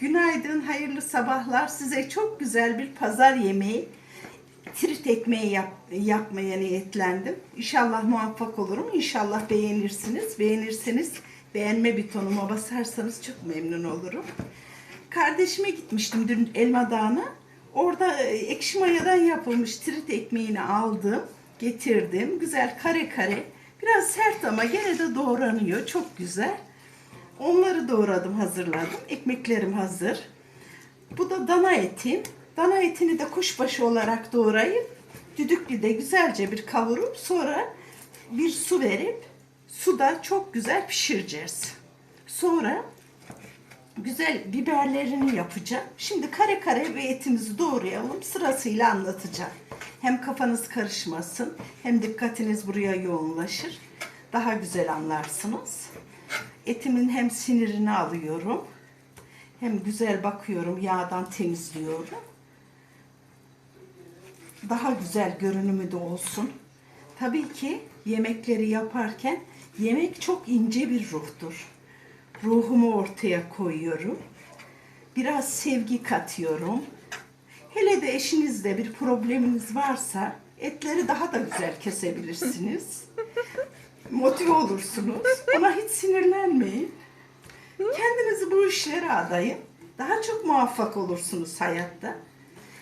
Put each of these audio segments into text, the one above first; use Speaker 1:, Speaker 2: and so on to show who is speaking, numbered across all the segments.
Speaker 1: Günaydın, hayırlı sabahlar. Size çok güzel bir pazar yemeği, trit ekmeği yap, yapmaya niyetlendim. İnşallah muvaffak olurum. İnşallah beğenirsiniz. Beğenirseniz beğenme butonuma basarsanız çok memnun olurum. Kardeşime gitmiştim dün Elma Dağı'na. Orada e, ekşi mayadan yapılmış trit ekmeğini aldım, getirdim. Güzel kare kare. Biraz sert ama gene de doğranıyor. Çok güzel. Onları doğradım, hazırladım. Ekmeklerim hazır. Bu da dana etim. Dana etini de kuşbaşı olarak doğrayıp düdüklüde güzelce bir kavurup sonra bir su verip suda çok güzel pişireceğiz. Sonra güzel biberlerini yapacağım. Şimdi kare kare ve etimizi doğrayalım. Sırasıyla anlatacağım. Hem kafanız karışmasın hem dikkatiniz buraya yoğunlaşır. Daha güzel anlarsınız. Etimin hem sinirini alıyorum. Hem güzel bakıyorum. Yağdan temizliyorum. Daha güzel görünümü de olsun. Tabii ki yemekleri yaparken yemek çok ince bir ruhtur. Ruhumu ortaya koyuyorum. Biraz sevgi katıyorum. Hele de eşinizle bir probleminiz varsa etleri daha da güzel kesebilirsiniz. Motive olursunuz. Ona hiç sinirlenmeyin. Kendinizi bu işlere adayın. Daha çok muvaffak olursunuz hayatta.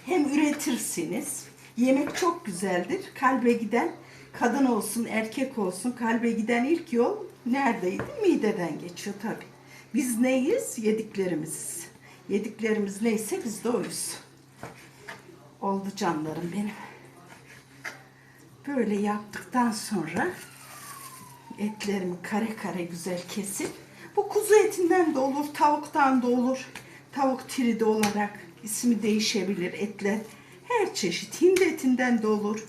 Speaker 1: Hem üretirsiniz. Yemek çok güzeldir. Kalbe giden kadın olsun, erkek olsun kalbe giden ilk yol neredeydi? Mideden geçiyor tabii. Biz neyiz? Yediklerimiziz. Yediklerimiz neyse biz de oyuz. Oldu canlarım benim. Böyle yaptıktan sonra etlerimi kare kare güzel kesip bu kuzu etinden de olur, tavuktan da olur. Tavuk tridi olarak ismi değişebilir etler. Her çeşit hindi etinden de olur.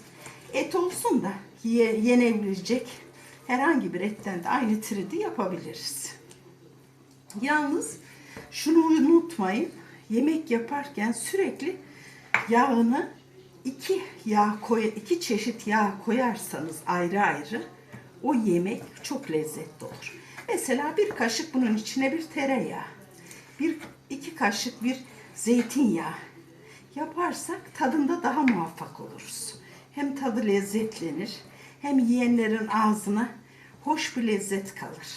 Speaker 1: Et olsun da ye, yenebilecek herhangi bir etten de aynı tridi yapabiliriz. Yalnız şunu unutmayın. Yemek yaparken sürekli yağını iki yağ koy iki çeşit yağ koyarsanız ayrı ayrı o yemek çok lezzetli olur. Mesela bir kaşık bunun içine bir tereyağı, bir iki kaşık bir zeytinyağı yaparsak tadında daha muvaffak oluruz. Hem tadı lezzetlenir, hem yiyenlerin ağzına hoş bir lezzet kalır.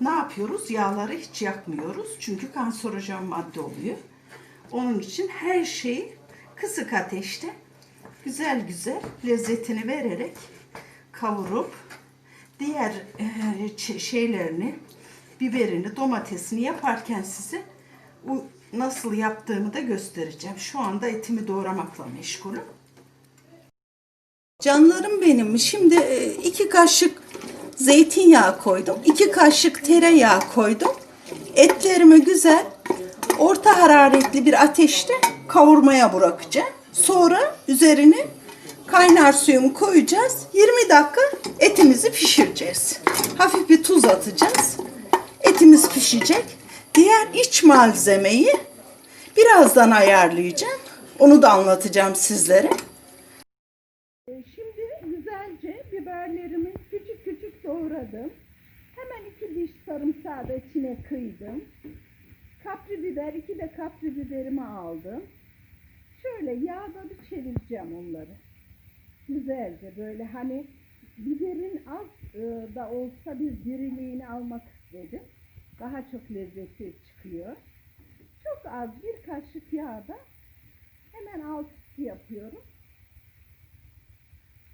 Speaker 1: Ne yapıyoruz? Yağları hiç yakmıyoruz. Çünkü kanserojen madde oluyor. Onun için her şeyi kısık ateşte güzel güzel lezzetini vererek kavurup diğer e, şeylerini biberini domatesini yaparken size o nasıl yaptığımı da göstereceğim. Şu anda etimi doğramakla meşgulüm. Canlarım benim. Şimdi e, iki kaşık zeytinyağı koydum. iki kaşık tereyağı koydum. Etlerimi güzel orta hararetli bir ateşte kavurmaya bırakacağım. Sonra üzerine kaynar suyumu koyacağız. 20 dakika etimizi pişireceğiz. Hafif bir tuz atacağız. Etimiz pişecek. Diğer iç malzemeyi birazdan ayarlayacağım. Onu da anlatacağım sizlere. Şimdi güzelce biberlerimi küçük küçük doğradım. Hemen iki diş sarımsağı da içine kıydım. Kapri biber, iki de kapri biberimi aldım. Şöyle yağda bir çevireceğim onları. Güzelce böyle hani biberin az e, da olsa bir diriliğini almak istedim. Daha çok lezzeti çıkıyor. Çok az bir kaşık yağda hemen alt üstü yapıyorum.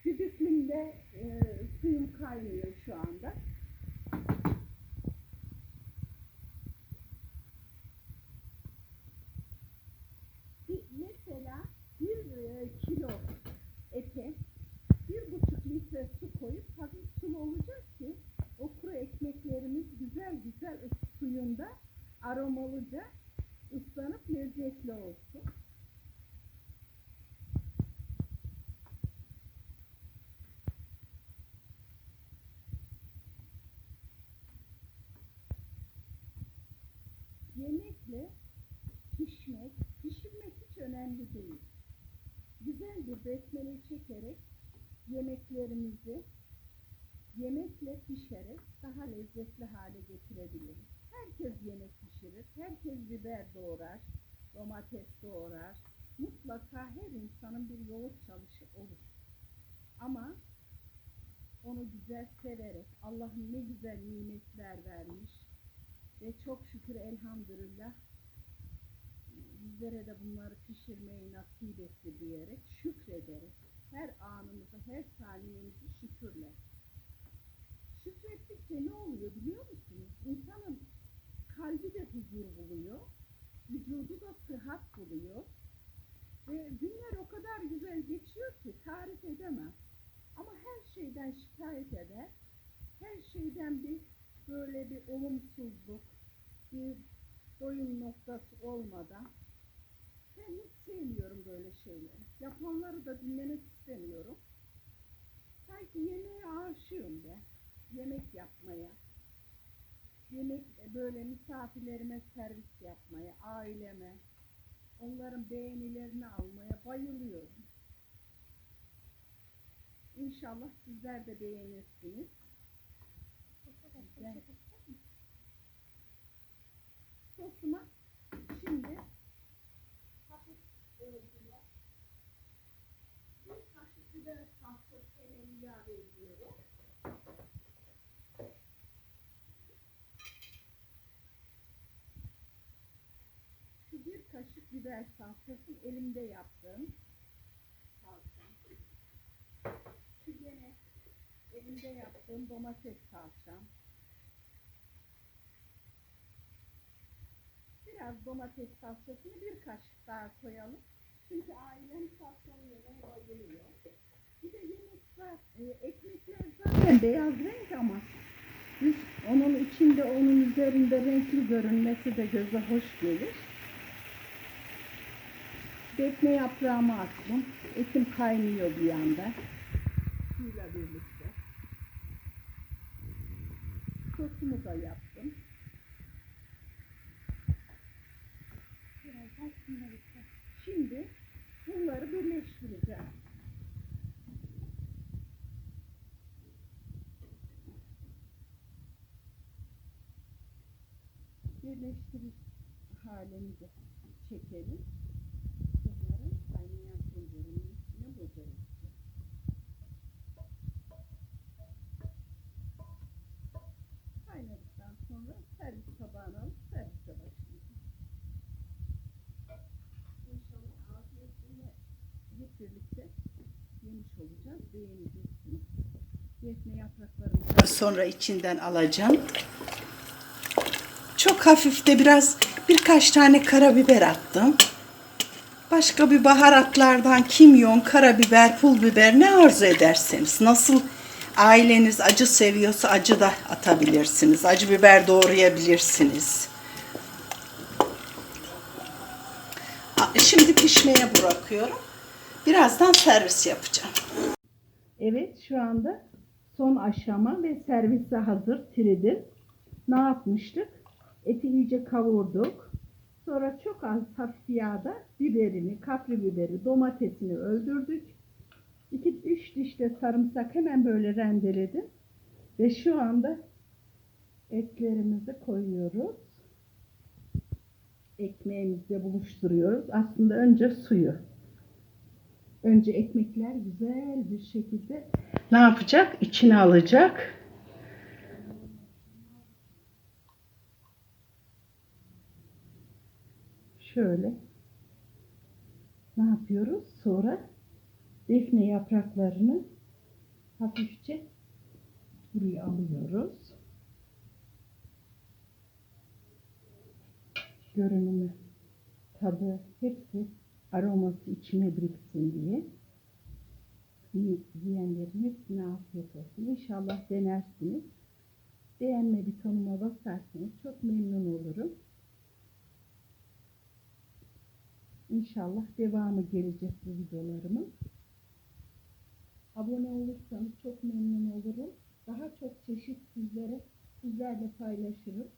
Speaker 1: Düdüklümde e, suyum kaynıyor şu anda. Bir, mesela bir e, kilo ete bir buçuk litre su koyup hafif sulu olacak ki o kuru ekmeklerimiz güzel güzel ıs- suyunda aromalıca ıslanıp lezzetli olsun. Yemekle pişmek, pişirmek hiç önemli değil. Bir besmele çekerek yemeklerimizi yemekle pişerek daha lezzetli hale getirebiliriz. Herkes yemek pişirir.
Speaker 2: Herkes biber doğrar, domates doğrar. Mutlaka her insanın bir yoğurt çalışı olur. Ama onu güzel severek, Allah'ın ne güzel nimetler vermiş ve çok şükür elhamdülillah bizlere de bunları pişirmeyi nasip etti diyerek şükrederek her anımızı, her saniyemizi şükürle. Şükrettikçe ne oluyor biliyor musunuz? İnsanın kalbi de huzur buluyor, vücudu da sıhhat buluyor. Ve günler o kadar güzel geçiyor ki tarif edemem. Ama her şeyden şikayet eder, her şeyden bir böyle bir olumsuzluk, bir doyum noktası olmadan ben hiç sevmiyorum böyle şeyleri. Yapanları da dinlemek istemiyorum. Sanki yemeğe aşığım ben. Yemek yapmaya. Yemek e, böyle misafirlerime servis yapmaya, aileme. Onların beğenilerini almaya bayılıyorum. İnşallah sizler de beğenirsiniz. Güzel. Sosuma şimdi hafif ölçüle bir kaşık biber salçası elimde yaptığım salça. Şu gene elimde yaptığım domates salçam. Biraz domates salçasını bir kaşık daha koyalım. Çünkü ailem salçalı yemeğe bayılıyor. Bir de yemekler, e, ekmekler zaten beyaz renk ama biz onun içinde, onun üzerinde renkli görünmesi de göze hoş gelir. Defne yaprağımı attım. Etim kaynıyor bir yanda. Suyla birlikte. Sosumu da yaptım. Şimdi bunları birleştireceğim. Birleştirir halini de çekelim. Bunları kaynayan tencerenin üstüne bocarız. Kaynadıktan sonra servis tabağına alıp servise başlayacağız. İnşallah afiyetle hep birlikte yemiş olacağız, beğeneceksiniz. Defne yapraklarını sonra içinden alacağım. Çok hafif de biraz birkaç tane karabiber attım. Başka bir baharatlardan kimyon, karabiber, pul biber ne arzu ederseniz. Nasıl aileniz acı seviyorsa acı da atabilirsiniz. Acı biber doğrayabilirsiniz. Şimdi pişmeye bırakıyorum. Birazdan servis yapacağım. Evet şu anda son aşama ve servise hazır tridir. Ne yapmıştık? Eti iyice kavurduk. Sonra çok az hafif yağda biberini, kapri biberi, domatesini öldürdük. 2-3 diş de sarımsak hemen böyle rendeledim. Ve şu anda etlerimizi koyuyoruz. Ekmeğimizle buluşturuyoruz. Aslında önce suyu. Önce ekmekler güzel bir şekilde ne yapacak? İçine alacak. Şöyle ne yapıyoruz? Sonra defne yapraklarını hafifçe buraya alıyoruz. Görünümü, tadı hepsi aroması içime biriksin diye yiyenlerin hepsine afiyet olsun. İnşallah denersiniz. Beğenme butonuma basarsanız çok memnun olurum. İnşallah devamı gelecek bu videolarımın. Abone olursanız çok memnun olurum. Daha çok çeşit sizlere sizlerle paylaşırım.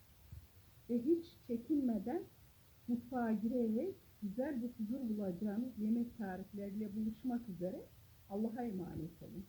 Speaker 2: Ve hiç çekinmeden mutfağa girerek güzel bir huzur bulacağınız yemek tarifleriyle buluşmak üzere. Allah'a emanet olun.